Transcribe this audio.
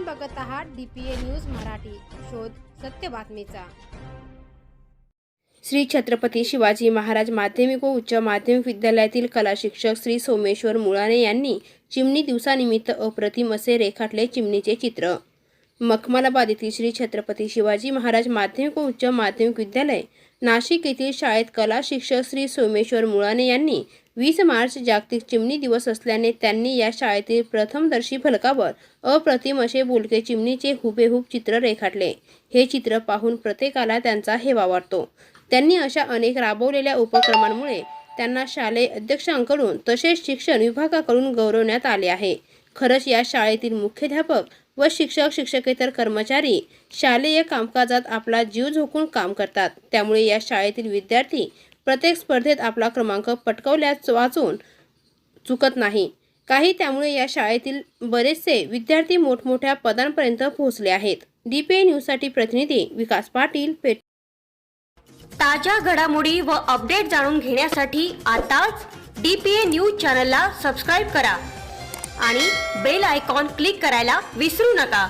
आपण बघत आहात डीपीए न्यूज मराठी. शोध सत्य बातमीचा. श्री छत्रपती शिवाजी महाराज माध्यमिक व उच्च माध्यमिक विद्यालयातील कला शिक्षक श्री सोमेश्वर मुळाने यांनी चिमणी दिवसानिमित्त अप्रतिम असे रेखाटले चिमणीचे चित्र. मखमलाबाद येथील श्री छत्रपती शिवाजी महाराज माध्यमिक व उच्च माध्यमिक विद्यालय नाशिक येथील शाळेत कला शिक्षक श्री सोमेश्वर मुळाने यांनी वीस मार्च जागतिक चिमणी दिवस असल्याने त्यांनी या शाळेतील प्रथमदर्शी फलकावर अप्रतिम असे बोलके चिमणीचे हुबेहूब चित्र रेखाटले. हे चित्र पाहून प्रत्येकाला त्यांचा हेवा वाटतो. त्यांनी अशा अनेक राबवलेल्या उपक्रमांमुळे त्यांना शालेय अध्यक्षांकडून तसेच शिक्षण विभागाकडून गौरवण्यात आले आहे. खरंच या शाळेतील मुख्याध्यापक व शिक्षक शिक्षकेतर कर्मचारी शालेय कामकाजात आपला जीव झोकून काम करतात. त्यामुळे या शाळेतील विद्यार्थी प्रत्येक स्पर्धेत आपला क्रमांक पटकवल्यास वाचून चुकत नाही. काही त्यामुळे या शाळेतील बरेचसे विद्यार्थी मोठमोठ्या पदांपर्यंत पोहोचले आहेत. डीपीआय न्यूजसाठी प्रतिनिधी विकास पाटील पेट ताज्या घडामोडी व अपडेट जाणून घेण्यासाठी आताच डी पी ए न्यूज चॅनलला सबस्क्राईब करा आणि बेल आयकॉन क्लिक करायला विसरू नका.